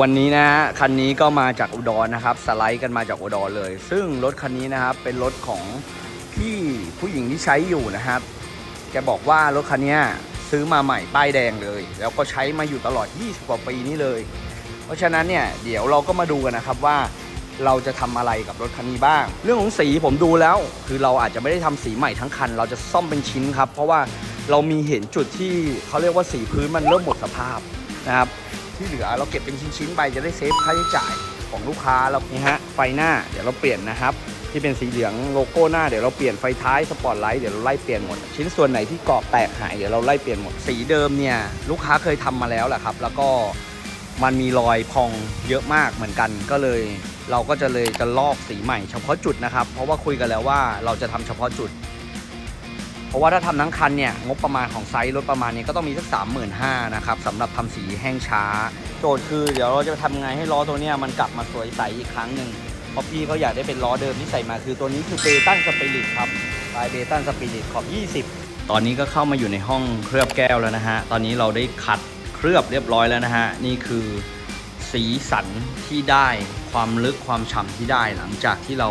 วันนี้นะฮะคันนี้ก็มาจากอุดรนะครับ สไลด์กันมาจากอุดรเลย ซึ่งรถคันนี้นะครับเป็นรถของพี่ผู้หญิงที่ใช้อยู่นะครับแกบอกว่ารถคันนี้ซื้อมาใหม่ป้ายแดงเลย แล้วก็ใช้มาอยู่ตลอด 20 กว่าปีนี้เลย เพราะฉะนั้นเนี่ยเดี๋ยวเราก็มาดูกันนะครับว่าเราจะทำอะไรกับรถคันนี้บ้าง เรื่องของสีผมดูแล้ว คือเราอาจจะไม่ได้ทำสีใหม่ทั้งคัน เราจะซ่อมเป็นชิ้นครับ เพราะว่าเรามีเห็นจุดที่เขาเรียกว่าสีพื้นมันเริ่มหมดสภาพนะครับ ที่เหลือเราเก็บเป็นชิ้นๆไปจะได้เซฟค่าใช้จ่ายของลูกค้าเรานี่ฮะไฟหน้าเดี๋ยวเราเปลี่ยนนะครับ ที่เป็นสีเหลืองโลโก้หน้าเดี๋ยวเราเปลี่ยนไฟท้ายสปอตไลท์เดี๋ยวเราไล่เปลี่ยนหมด ชิ้นส่วนไหนที่กรอบแตกหายเดี๋ยวเราไล่เปลี่ยนหมดสีเดิมเนี่ยลูกค้าเคยทำมาแล้วแหละครับ แล้วก็มันมีรอยพองเยอะมากเหมือนกันก็เลย เราก็จะเลยจะลอกสีใหม่เฉพาะจุดนะครับ เพราะว่าคุยกันแล้วว่าเราจะทำเฉพาะจุด เพราะว่าถ้าทำทั้งคันเนี่ยงบประมาณของไซส์รถประมาณนี้ก็ต้องมีสักสามหมื่นห้านะครับสำหรับทำสีแห้งช้า โจทย์คือเดี๋ยวเราจะทำไงให้ล้อตัวเนี้ยมันกลับมาสวยใสอีกครั้งหนึ่งเพราะพี่เขาอยากได้เป็นล้อเดิมที่ใส่มาคือตัวนี้คือเบตันสปิริตครับลายเบตันสปิริตขอบ 20 ตอนนี้ก็เข้ามาอยู่ในห้องเคลือบแก้วแล้วนะฮะตอนนี้เราได้ขัดเคลือบเรียบร้อยแล้วนะฮะนี่คือสีสันที่ได้ความลึกความฉ่ำที่ได้หลังจากที่เรา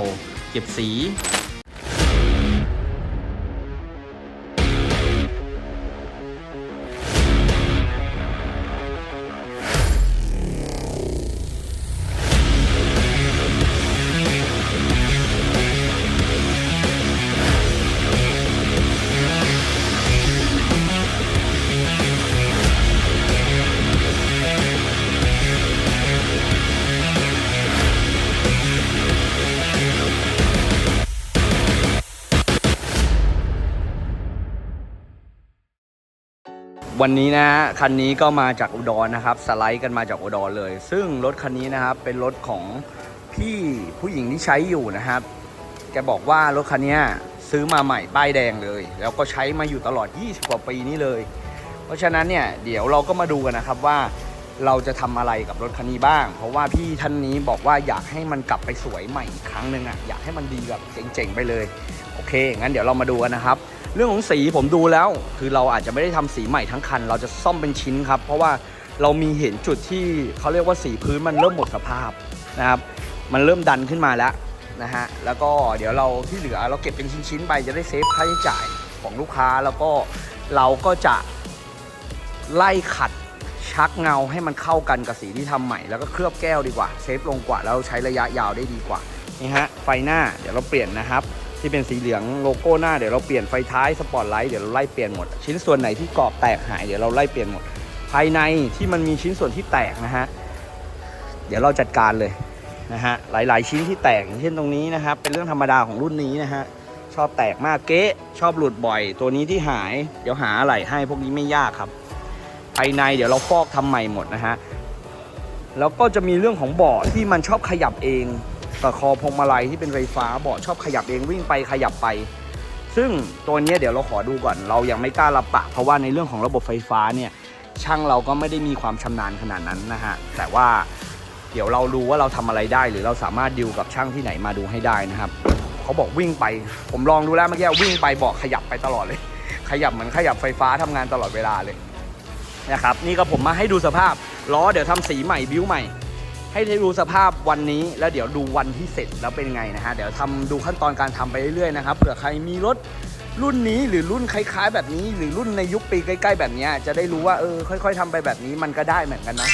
เก็บสี วันนี้นะฮะคันนี้ก็มาจากอุดรนะครับ สไลด์กันมาจากอุดรเลย ซึ่งรถคันนี้นะครับเป็นรถของพี่ผู้หญิงที่ใช้อยู่นะครับ แกบอกว่ารถคันนี้ซื้อมาใหม่ป้ายแดงเลย แล้วก็ใช้มาอยู่ตลอด 20 กว่าปีนี้เลย เพราะฉะนั้นเนี่ยเดี๋ยวเราก็มาดูกันนะครับว่าเราจะทำอะไรกับรถคันนี้บ้าง เพราะว่าพี่ท่านนี้บอกว่าอยากให้มันกลับไปสวยใหม่อีกครั้งหนึ่งอะอยากให้มันดีแบบเจ๋งๆไปเลย โอเคงั้นเดี๋ยวเรามาดูกันนะครับ เรื่องของสีผมดูแล้ว คือเราอาจจะไม่ได้ทำสีใหม่ทั้งคัน เราจะซ่อมเป็นชิ้นครับ เพราะว่าเรามีเห็นจุดที่เขาเรียกว่าสีพื้นมันเริ่มหมดสภาพนะครับมันเริ่มดันขึ้นมาแล้วนะฮะแล้วก็เดี๋ยวเราที่เหลือเราเก็บเป็นชิ้นๆไปจะได้เซฟค่าใช้จ่ายของลูกค้าแล้วก็เราก็จะไล่ขัดชักเงาให้มันเข้ากันกับสีที่ทำใหม่แล้วก็เคลือบแก้วดีกว่า เซฟลงกว่าแล้วใช้ระยะยาวได้ดีกว่านี่ฮะไฟหน้าเดี๋ยวเราเปลี่ยนนะครับ ที่เป็นสีเหลืองโลโก้หน้าเดี๋ยวเราเปลี่ยนไฟท้ายสปอตไลท์เดี๋ยวเราไล่เปลี่ยนหมด ชิ้นส่วนไหนที่กรอบแตกหายเดี๋ยวเราไล่เปลี่ยนหมด ภายในที่มันมีชิ้นส่วนที่แตกนะฮะเดี๋ยวเราจัดการเลยนะฮะหลาย ๆ ชิ้นที่แตกเช่นตรงนี้นะครับเป็นเรื่องธรรมดาของรุ่นนี้นะฮะชอบแตกมากเก๊ชอบหลุดบ่อย ตัวนี้ที่หาย เดี๋ยวหาอะไรให้พวกนี้ไม่ยากครับภายในเดี๋ยวเราฟอกทำใหม่หมดนะฮะแล้วก็จะมีเรื่องของเบาะที่มันชอบขยับเอง กับคอพวงมาลัยที่เป็นไฟฟ้าเบาะชอบขยับเองวิ่งไปขยับไป ซึ่งตัวนี้เดี๋ยวเราขอดูก่อน เรายังไม่กล้ารับปากเพราะว่าในเรื่องของระบบไฟฟ้าเนี่ยช่างเราก็ไม่ได้มีความชำนาญขนาดนั้นนะฮะแต่ว่าเดี๋ยวเรารู้ว่าเราทำอะไรได้หรือเราสามารถดิวกับช่างที่ไหนมาดูให้ได้นะครับเขาบอกวิ่งไป ผมลองดูแล้วเมื่อกี้วิ่งไปเบาะขยับไปตลอดเลย ขยับเหมือนขยับไฟฟ้าทำงานตลอดเวลาเลยนะครับนี่ก็ผมมาให้ดูสภาพล้อเดี๋ยวทำสีใหม่บิ้วใหม่ ให้ได้ดูสภาพวันนี้แล้วเดี๋ยวดูวันที่เสร็จแล้วเป็นไงนะฮะเดี๋ยวทำดูขั้นตอนการทำไปเรื่อยๆนะครับเผื่อใครมีรถรุ่นนี้หรือรุ่นคล้าย ๆ แบบนี้ หรือรุ่นในยุคปีใกล้ ๆ แบบนี้จะได้รู้ว่าเออค่อย ๆทำไปแบบนี้มันก็ได้เหมือนกันนะ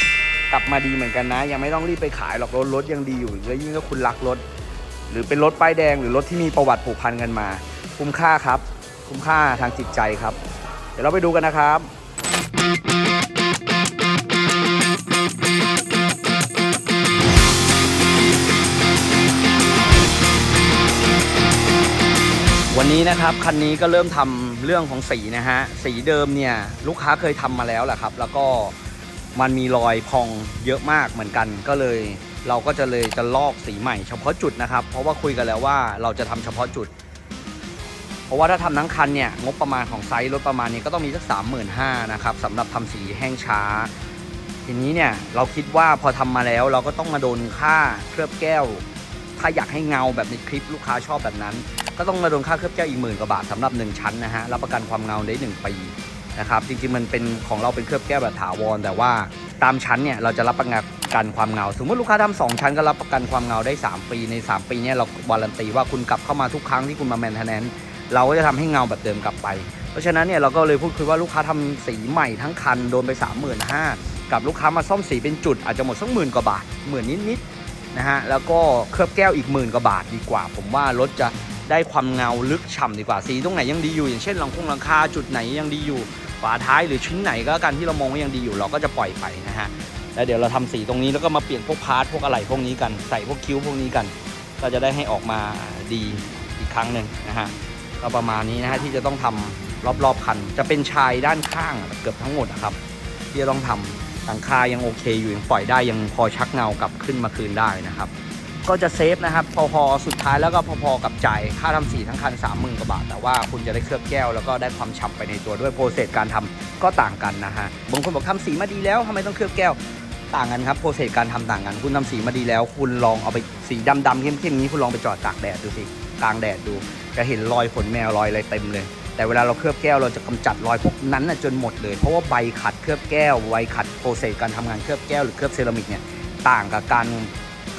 กลับมาดีเหมือนกันนะ ยังไม่ต้องรีบไปขายหรอกรถรถยังดีอยู่แล้วยิ่งถ้าคุณรักรถ หรือเป็นรถป้ายแดงหรือรถที่มีประวัติผูกพันกันมา คุ้มค่าครับ คุ้มค่าทางจิตใจครับ เดี๋ยวเราไปดูกันนะครับ วันนี้นะครับคันนี้ก็เริ่มทำเรื่องของสีนะฮะสีเดิมเนี่ยลูกค้าเคยทำมาแล้วแหละครับ แล้วก็มันมีรอยพองเยอะมากเหมือนกันก็เลย เราก็จะเลยจะลอกสีใหม่เฉพาะจุดนะครับ เพราะว่าคุยกันแล้วว่าเราจะทำเฉพาะจุด เพราะว่าถ้าทำทั้งคันเนี่ยงบประมาณของไซส์รถประมาณนี้ก็ต้องมีสักสามหมื่นห้านะครับสำหรับทำสีแห้งช้า ทีนี้เนี่ยเราคิดว่าพอทำมาแล้วเราก็ต้องมาโดนค่าเคลือบแก้ว ถ้าอยากให้เงาแบบในคลิปลูกค้าชอบแบบนั้น ก็ต้องมาโดนค่าเคลือบแก้วอีกหมื่นกว่าบาทสำหรับ 1 ชั้นนะฮะรับประกันความเงาได้ 1 ปีนะครับจริงๆมันเป็นของเราเป็นเคลือบแก้วแบบถาวร แต่ว่าตามชั้นเนี่ยเราจะรับประกันความเงา สมมติลูกค้าทำสองชั้นก็รับประกันความเงาได้ 3 ปีใน 3 ปีเนี้เราวารันตีว่าคุณกลับเข้ามาทุกครั้งที่คุณมาแมนเทนแนนเราก็จะทำให้เงาแบบเดิมกลับไป เพราะฉะนั้นเนี่ยเราก็เลยพูดคุยว่าลูกค้าทำสีใหม่ทั้งคันโดนไป 3 5 0 0 0กับลูกค้ามาซ่อมสีเป็นจุดอาจจะหมดสักหมื่นกว่าบาทหมื่นนิดๆนะฮะแล้วก็เคลือบแก้วอีกหมื่นกว่าบาทดีกว่า ผมว่ารถจะ ได้ความเงาลึกฉ่ำดีกว่าสีตรงไหนยังดีอยู่อย่างเช่นหลังคงหลังคาจุดไหนยังดีอยู่ฝาท้ายหรือชิ้นไหนก็การที่เรามองว่ายังดีอยู่เราก็จะปล่อยไปนะฮะแล้วเดี๋ยวเราทำสีตรงนี้แล้วก็มาเปลี่ยนพวกพาร์ทพวกอะไรพวกนี้กันใส่พวกคิ้วพวกนี้กัน ก็จะได้ให้ออกมาดีอีกครั้งหนึ่งนะฮะก็ประมาณนี้นะฮะที่จะต้องทำรอบๆคัน จะเป็นชายด้านข้างเกือบทั้งหมดนะครับ ที่จะต้องทำหลังคายังโอเคอยู่ยังปล่อยได้ยังพอชักเงากลับขึ้นมาคืนได้นะครับ ก็จะเซฟนะครับ พอๆ สุดท้ายแล้วก็พอๆ กับจ่ายค่าทำสีทั้งคัน 3 0,000กว่าบาท แต่ว่าคุณจะได้เคลือบแก้วแล้วก็ได้ความฉ่ำไปในตัวด้วยโปรเซสการทำก็ต่างกันนะฮะบางคนบอกทำสีมาดีแล้วทำไมต้องเคลือบแก้วต่างกันครับโปรเซสการทำต่างกัน คุณทำสีมาดีแล้ว คุณลองเอาไปสีดำๆเข้มๆนี้คุณลองไปจอดตากแดดดูสิกลางแดดดู จะเห็นรอยขนแมวรอยอะไรเต็มเลยแต่เวลาเราเคลือบแก้วเราจะกำจัดรอยพวกนั้นนะจนหมดเลย เพราะว่าใบขัดเคลือบแก้วใบขัดโปรเซสการทำงานเคลือบแก้วหรือเคลือบเซรามิกเนี่ยต่างกับการ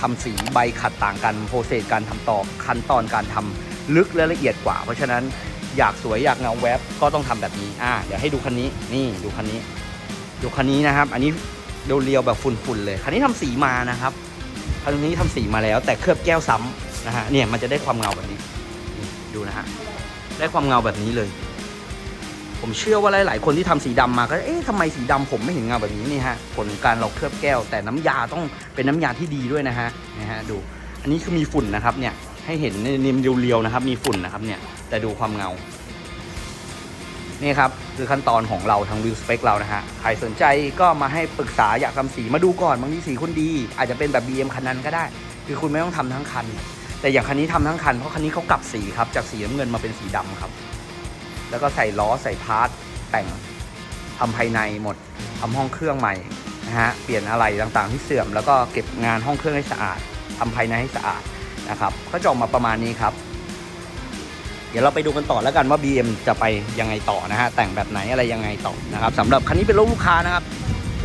ทำสีใบขัดต่างกันโปรเซสการทำต่อขั้นตอนการทำลึกและละเอียดกว่า เพราะฉะนั้นอยากสวยอยากเงาแวบก็ต้องทำแบบนี้อ่าเดี๋ยวให้ดูคันนี้นี่ดูคันนี้ ดูคันนี้นะครับ อันนี้เรียวๆแบบฝุ่นๆเลยคันนี้ทำสีมานะครับคันนี้ทำสีมาแล้ว แต่เคลือบแก้วซ้ำนะฮะเนี่ยมันจะได้ความเงาแบบนี้นดูนะฮะได้ความเงาแบบนี้เลย ผมเชื่อว่าหลาย ๆ คนที่ทำสีดำมาก็เอ๊ะทำไมสีดำผมไม่เห็นเงาแบบนี้นี่ฮะผลการเราเคลือบแก้ว แต่น้ำยาต้องเป็นน้ำยาที่ดีด้วยนะฮะนะฮะดูอันนี้คือมีฝุ่นนะครับเนี่ยให้เห็นนิ่มเรียวๆนะครับ มีฝุ่นนะครับเนี่ยแต่ดูความเงานี่ครับคือขั้นตอนของเราทางวิวสเปคเรานะฮะใครสนใจก็มาให้ปรึกษาอยากทำสีมาดูก่อนบางทีสีคุณดี อาจจะเป็นแบบ BM คันนั้นก็ได้ คือคุณไม่ต้องทำทั้งคัน แต่อย่างคันนี้ทำทั้งคันเพราะคันนี้เขากลับสีครับจากสีน้ำเงินมาเป็นสีดำครับ แล้วก็ใส่ล้อใส่พาร์ทแต่งทำภายในหมดทำห้องเครื่องใหม่นะฮะเปลี่ยนอะไรต่างๆที่เสื่อม แล้วก็เก็บงานห้องเครื่องให้สะอาดทำภายในให้สะอาดนะครับก็จะออกมาประมาณนี้ครับ เดี๋ยวเราไปดูกันต่อแล้วกันว่า BM จะไปยังไงต่อนะฮะแต่งแบบไหนอะไรยังไงต่อนะครับสำหรับคันนี้เป็นรถลูกค้านะครับ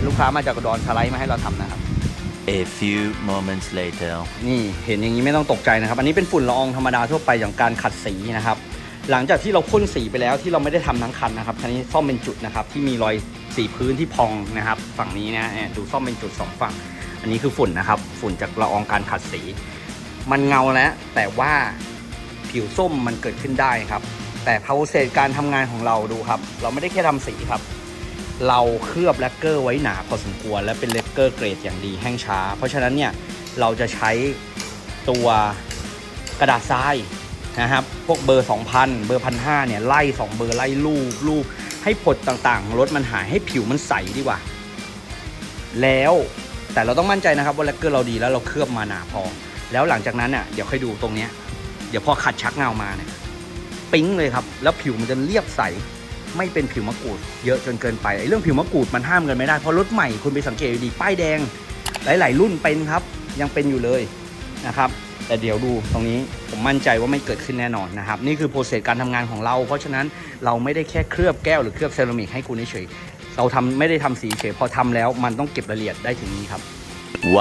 ลูกค้ามาจากอุดรสไลด์มาให้เราทำนะครับ A few moments later. นี่เห็นอย่างนี้ไม่ต้องตกใจนะครับ อันนี้เป็นฝุ่นละอองธรรมดาทั่วไปอย่างการขัดสีนะครับ หลังจากที่เราพ่นสีไปแล้วที่เราไม่ได้ทำทั้งคันนะครับคันนี้ซ่อมเป็นจุดนะครับที่มีรอยสีพื้นที่พองนะครับ ฝั่งนี้นะดูซ่อมเป็นจุดสองฝั่ง อันนี้คือฝุ่นนะครับ ฝุ่นจากละอองการขัดสี มันเงาแล้วแต่ว่าผิวส้มมันเกิดขึ้นได้ครับ แต่พาวเซตการทำงานของเราดูครับ เราไม่ได้แค่ทำสีครับ เราเคลือบแลกเกอร์ไว้หนาพอสมควร และเป็นแลกเกอร์เกรดอย่างดีแห้งช้า เพราะฉะนั้นเนี่ยเราจะใช้ตัวกระดาษทราย นะครับ พวกเบอร์ 2,000 เบอร์1,500เนี่ยไล่ 2 เบอร์ไล่ลูบลูบให้ผดต่างๆของรถมันหายให้ผิวมันใสดีกว่า แล้วแต่เราต้องมั่นใจนะครับว่าแลกเกอร์เราดีแล้วเราเคลือบมาหนาพอ แล้วหลังจากนั้นเนี่ยเดี๋ยวค่อยดูตรงเนี้ยเดี๋ยวพอขัดชักเงามาเนี่ยปิ๊งเลยครับ แล้วผิวมันจะเรียบใสไม่เป็นผิวมะกรูด เยอะจนเกินไปไอ้เรื่องผิวมะกรูดมันห้ามกันไม่ได้เพราะรถใหม่คุณไปสังเกตดีป้ายแดง หลาย ๆ รุ่นเป็นครับ ยังเป็นอยู่เลยนะครับ แต่เดี๋ยวดูตรงนี้ผมมั่นใจว่าไม่เกิดขึ้นแน่นอนนะครับ นี่คือโปรเซสการทำงานของเรา เพราะฉะนั้นเราไม่ได้แค่เคลือบแก้วหรือเคลือบเซรามิกให้คุณเฉยๆเราทำไม่ได้ทำสีเฉยพอทำแล้วมันต้องเก็บรายละเอียดได้ถึงนี้ครับ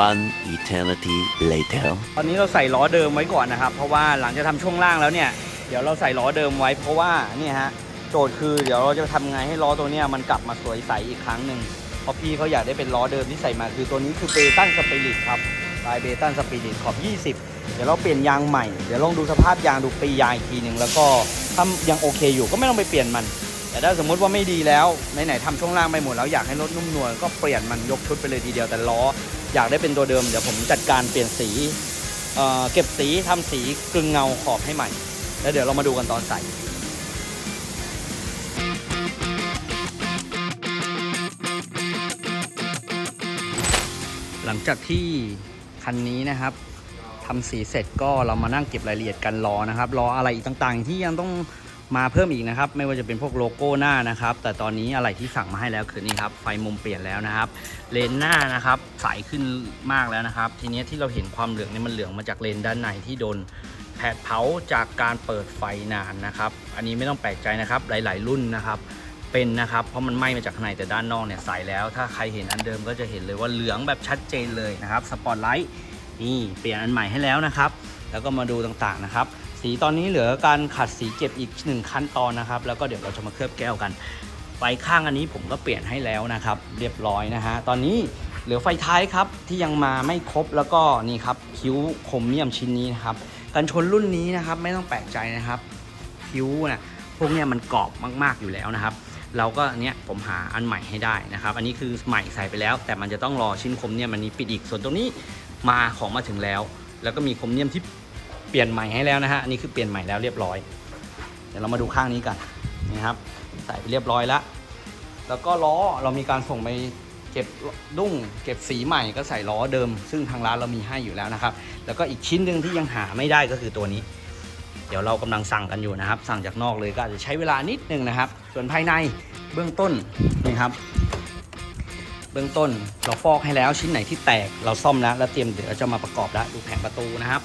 One eternity later. ตอนนี้เราใส่ล้อเดิมไว้ก่อนนะครับ เพราะว่าหลังจากทำช่วงล่างแล้วเนี่ยเดี๋ยวเราใส่ล้อเดิมไว้ เพราะว่าเนี่ยฮะโจทย์คือเดี๋ยวเราจะทำไงให้ล้อตัวเนี้ยมันกลับมาสวยใสอีกครั้งหนึ่งเพราะพี่เขาอยากได้เป็นล้อเดิมที่ใส่มาคือตัวนี้คือเบตันสปิริตครับลายเบตันสปิริตขอบ 20 เดี๋ยวเราเปลี่ยนยางใหม่เดี๋ยวลองดูสภาพยางดูปียางอีกทีหนึ่งแล้วก็ถ้ายังโอเคอยู่ก็ไม่ต้องไปเปลี่ยนมัน แต่ถ้าสมมุติว่าไม่ดีแล้วไหนๆทำช่วงล่างไปหมดแล้วอยากให้รถนุ่มนวลก็เปลี่ยนมันยกชุดไปเลยทีเดียวแต่ล้ออยากได้เป็นตัวเดิมเดี๋ยวผมจัดการเปลี่ยนสีเเก็บสีทำสีกลึงเงาขอบให้ใหม่ แล้วเดี๋ยวเรามาดูกันตอนใส่หลังจากที่คันนี้นะครับ ทำสีเสร็จก็เรามานั่งเก็บรายละเอียดกันรอนะครับ รออะไรอีกต่างๆ ที่ยังต้องมาเพิ่มอีกนะครับ ไม่ว่าจะเป็นพวกโลโก้หน้านะครับ แต่ตอนนี้อะไรที่สั่งมาให้แล้วคือนี่ครับ ไฟมุมเปลี่ยนแล้วนะครับ เลนหน้านะครับใสขึ้นมากแล้วนะครับ ทีนี้ที่เราเห็นความเหลืองเนี่ยมันเหลืองมาจากเลนด้านในที่โดนแผดเผาจากการเปิดไฟนานนะครับ อันนี้ไม่ต้องแปลกใจนะครับ หลาย ๆ รุ่นนะครับ เป็นนะครับ เพราะมันไหม้มาจากข้างในแต่ด้านนอกเนี่ยใสแล้ว ถ้าใครเห็นอันเดิมก็จะเห็นเลยว่าเหลืองแบบชัดเจนเลยนะครับ สปอตไลท์ นี่เปลี่ยนอันใหม่ให้แล้วนะครับ แล้วก็มาดูต่างๆนะครับ สีตอนนี้เหลือการขัดสีเก็บอีกหนึ่งขั้นตอนนะครับ แล้วก็เดี๋ยวเราจะมาเคลือบแก้วกัน ไฟข้างอันนี้ผมก็เปลี่ยนให้แล้วนะครับ เรียบร้อยนะฮะตอนนี้เหลือไฟท้ายครับที่ยังมาไม่ครบแล้วก็นี่ครับคิ้วครเมียมชิ้นนี้นะครับกันชนรุ่นนี้นะครับไม่ต้องแปลกใจนะครับคิ้วนะพวกเนี้ยมันกรอบมาก ๆอยู่แล้วนะครับ เราก็เนี้ยผมหาอันใหม่ให้ได้นะครับ อันนี้คือใหม่ใส่ไปแล้ว แต่มันจะต้องรอชิ้นคมเนี่ยมันนี้ปิดอีกส่วนตรงนี้ มาของมาถึงแล้ว แล้วก็มีคมเนียมที่เปลี่ยนใหม่ให้แล้วนะฮะอันนี้คือเปลี่ยนใหม่แล้วเรียบร้อย เดี๋ยวเรามาดูข้างนี้กันนี่ครับใส่ไปเรียบร้อยแล้วแล้วก็ล้อเรามีการส่งไปเก็บดุ้งเก็บสีใหม่ก็ใส่ล้อเดิม ซึ่งทางร้านเรามีให้อยู่แล้วนะครับ แล้วก็อีกชิ้นหนึ่งที่ยังหาไม่ได้ก็คือตัวนี้ เดี๋ยวเรากำลังสั่งกันอยู่นะครับ สั่งจากนอกเลยก็อาจจะใช้เวลานิดนึงนะครับ ส่วนภายในเบื้องต้นนี่ครับ เบื้องต้นเราฟอกให้แล้วชิ้นไหนที่แตกเราซ่อมแล้วแล้วเตรียมเดี๋ยวจะมาประกอบแล้วดูแผงประตูนะครับ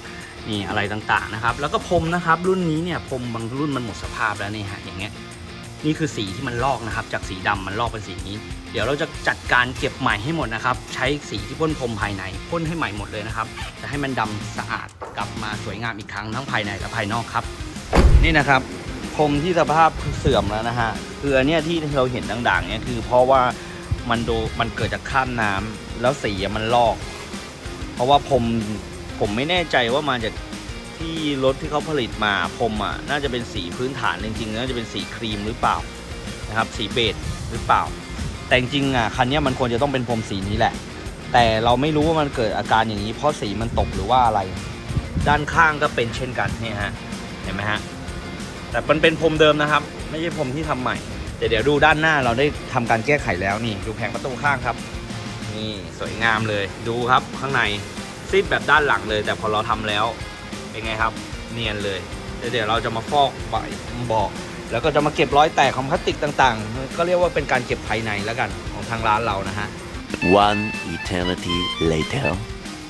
นี่อะไรต่างๆนะครับ แล้วก็พรมนะครับรุ่นนี้เนี่ยพรมบางรุ่นมันหมดสภาพแล้วนี่ฮะอย่างเงี้ยนี่คือสีที่มันลอกนะครับ จากสีดำมันลอกเป็นสีนี้ เดี๋ยวเราจะจัดการเก็บใหม่ให้หมดนะครับ ใช้สีที่พ่นพรมภายในพ่นให้ใหม่หมดเลยนะครับจะให้มันดำสะอาดกลับมาสวยงามอีกครั้งทั้งภายในและภายนอกครับ นี่นะครับพรมที่สภาพเสื่อมแล้วนะฮะคืออันเนี้ยที่เราเห็นด่างๆเนี่ยคือเพราะว่า มันโดมันเกิดจากข้ามน้ำแล้วสีอะมันลอก เพราะว่าพรมผมไม่แน่ใจว่ามาจากที่รถที่เขาผลิตมาพรมอะน่าจะเป็นสีพื้นฐานจริงๆน่าจะเป็นสีครีมหรือเปล่านะครับสีเบจหรือเปล่า แต่จริงๆอะคันเนี้ยมันควรจะต้องเป็นพรมสีนี้แหละ แต่เราไม่รู้ว่ามันเกิดอาการอย่างนี้ เพราะสีมันตกหรือว่าอะไร ด้านข้างก็เป็นเช่นกันเนี่ยฮะเห็นไหมฮะแต่มันเป็นพรมเดิมนะครับ ไม่ใช่พรมที่ทำใหม่ แต่เดี๋ยวดูด้านหน้าเราได้ทำการแก้ไขแล้วนี่ ดูแผงประตูข้างครับ นี่สวยงามเลยดูครับข้างในซีดแบบด้านหลังเลย แต่พอเราทำแล้วเป็นไงครับ เนียนเลย เดี๋ยวเดี๋ยวเราจะมาฟอกใบบอกแล้วก็จะมาเก็บรอยแตกของพลาสติกต่างๆ ก็เรียกว่าเป็นการเก็บภายในแล้วกันของทางร้านเรานะฮะ One eternity later.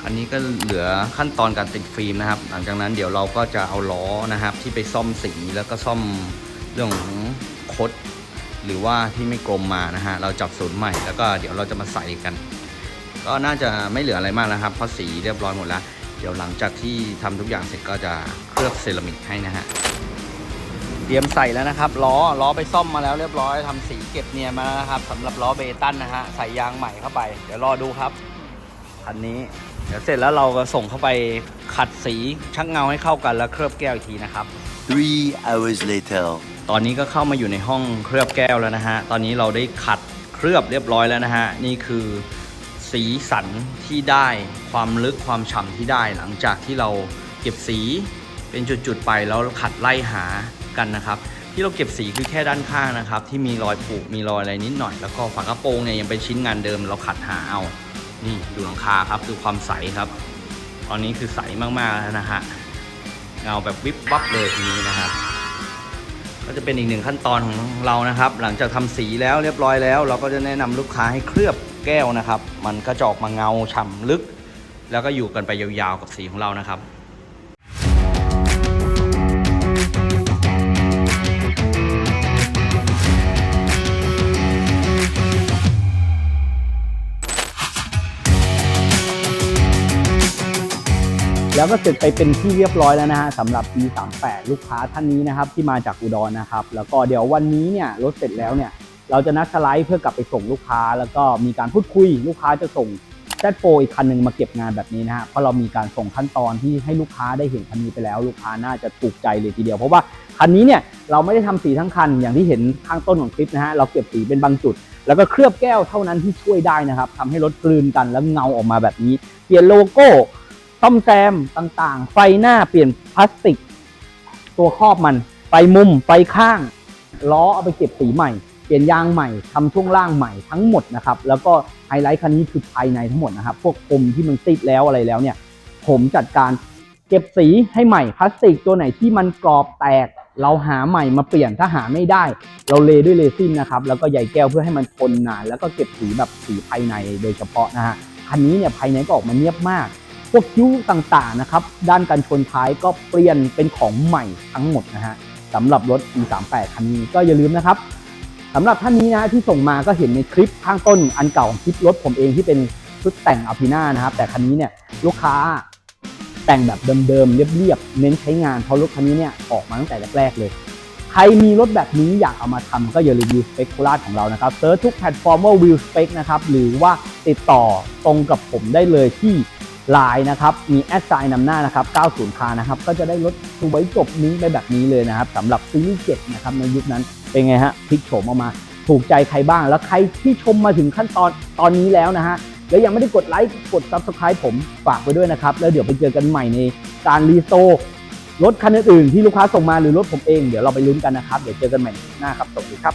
อันนี้ก็เหลือขั้นตอนการติดฟิล์มนะครับ หลังจากนั้นเดี๋ยวเราก็จะเอาล้อนะครับที่ไปซ่อมสีแล้วก็ซ่อมเรื่องของคด หรือว่าที่ไม่กลมมานะฮะเราจับศูนย์ใหม่แล้วก็เดี๋ยวเราจะมาใส่กัน ก็น่าจะไม่เหลืออะไรมากนะครับเพราะสีเรียบร้อยหมดแล้ว เดี๋ยวหลังจากที่ทำทุกอย่างเสร็จก็จะเคลือบเซรามิกให้นะฮะเตรียมใส่แล้วนะครับล้อล้อไปซ่อมมาแล้วเรียบร้อยทำสีเก็บเนียนมาแล้วนะครับสำหรับล้อเบตันนะฮะใส่ยางใหม่เข้าไป เดี๋ยวรอดูครับคันนี้เดี๋ยวเสร็จแล้วเราก็ส่งเข้าไปขัดสีชักเงาให้เข้ากันแล้วเคลือบแก้วอีกทีนะครับ Three hours later. ตอนนี้ก็เข้ามาอยู่ในห้องเคลือบแก้วแล้วนะฮะ ตอนนี้เราได้ขัดเคลือบเรียบร้อยแล้วนะฮะ นี่คือสีสันที่ได้ความลึกความฉ่ำที่ได้หลังจากที่เราเก็บสีเป็นจุดๆไปแล้วขัดไล่หากันนะครับที่เราเก็บสีคือแค่ด้านข้างนะครับ ที่มีรอยผุมีรอยอะไรนิดหน่อย แล้วก็ฝากระโปรงเนี่ยยังเป็นชิ้นงานเดิมเราขัดหาเอา นี่ดูหลังคาครับดูความใสครับ ตอนนี้คือใสมากๆแล้วนะฮะเงาแบบวิบวับเลยทีนี้นะครับ ก็จะเป็นอีกหนึ่งขั้นตอนของเรานะครับ หลังจากทำสีแล้วเรียบร้อยแล้ว เราก็จะแนะนำลูกค้าให้เคลือบแก้วนะครับ มันก็จะออกมาเงาฉ่ำลึก แล้วก็อยู่กันไปยาวๆกับสีของเรานะครับ แล้วก็เสร็จไปเป็นที่เรียบร้อยแล้วนะฮะสำหรับ E38 ลูกค้าท่านนี้นะครับที่มาจากอุดรนะครับ แล้วก็เดี๋ยววันนี้เนี่ยรถเสร็จแล้วเนี่ยเราจะนัดสไลด์เพื่อกลับไปส่งลูกค้า แล้วก็มีการพูดคุยลูกค้าจะส่ง Z4 อีกคันหนึ่งมาเก็บงานแบบนี้นะฮะเพราะเรามีการส่งขั้นตอนที่ให้ลูกค้าได้เห็นคันนี้ไปแล้ว ลูกค้าน่าจะถูกใจเลยทีเดียว เพราะว่าคันนี้เนี่ยเราไม่ได้ทำสีทั้งคันอย่างที่เห็นข้างต้นของคลิปนะฮะเราเก็บสีเป็นบางจุด แล้วก็เคลือบแก้วเท่านั้นที่ช่วยได้นะครับทำให้รถกลืนกันแล้วเงาออกมาแบบนี้เปลี่ยนโลโก้ ซ่อมแซมต่างๆ ไฟหน้าเปลี่ยนพลาสติก ตัวครอบมัน ไฟมุม ไฟข้าง ล้อเอาไปเก็บสีใหม่ เปลี่ยนยางใหม่ทำช่วงล่างใหม่ทั้งหมดนะครับ แล้วก็ไฮไลท์คันนี้คือภายในทั้งหมดนะครับ พวกคมที่มันติดแล้วอะไรแล้วเนี่ย ผมจัดการเก็บสีให้ใหม่พลาสติกตัวไหนที่มันกรอบแตก เราหาใหม่มาเปลี่ยนถ้าหาไม่ได้ เราเลด้วยเรซินนะครับ แล้วก็ใยแก้วเพื่อให้มันทนนาน แล้วก็เก็บสีแบบสีภายในโดยเฉพาะนะฮะคันนี้เนี่ยภายในก็ออกมาเนียบมาก พวกคิ้วต่างๆนะครับ ด้านกันชนท้ายก็เปลี่ยนเป็นของใหม่ทั้งหมดนะฮะสำหรับรถ E38 คันนี้ก็อย่าลืมนะครับสำหรับท่านนี้นะที่ส่งมาก็เห็นในคลิปข้างต้นอันเก่าของคลิปรถผมเองที่เป็นชุดแต่งอัลพีนานะครับ แต่คันนี้เนี่ยลูกค้าแต่งแบบเดิมๆเรียบๆเน้นใช้งานเพราะรถคันนี้เนี่ยออกมาตั้งแต่แรกๆเลย ใครมีรถแบบนี้อยากเอามาทำก็อย่าลืมดูสเปคโคราของเรานะครับเซิร์ชทุกแพลตฟอร์มว่าวิวสเปคนะครับหรือว่าติดต่อตรงกับผมได้เลยที่ ไลน์นะครับ มีแอดไซน์นำหน้านะครับ 90 คานะครับ ก็จะได้รถสวยจบนิ้งไปแบบนี้เลยนะครับสำหรับซีรีส์7นะครับในยุคนั้นเป็นไงฮะพลิกโฉมออกมาถูกใจใครบ้าง แล้วใครที่ชมมาถึงขั้นตอนตอนนี้แล้วนะฮะแล้วยังไม่ได้กดไลค์กด Subscribe ผมฝากไว้ด้วยนะครับ แล้วเดี๋ยวไปเจอกันใหม่ในการรีโซร์รถคันอื่นๆที่ลูกค้าส่งมาหรือรถผมเองเดี๋ยวเราไปลุ้นกันนะครับ เดี๋ยวเจอกันใหม่หน้าครับสวัสดีครับ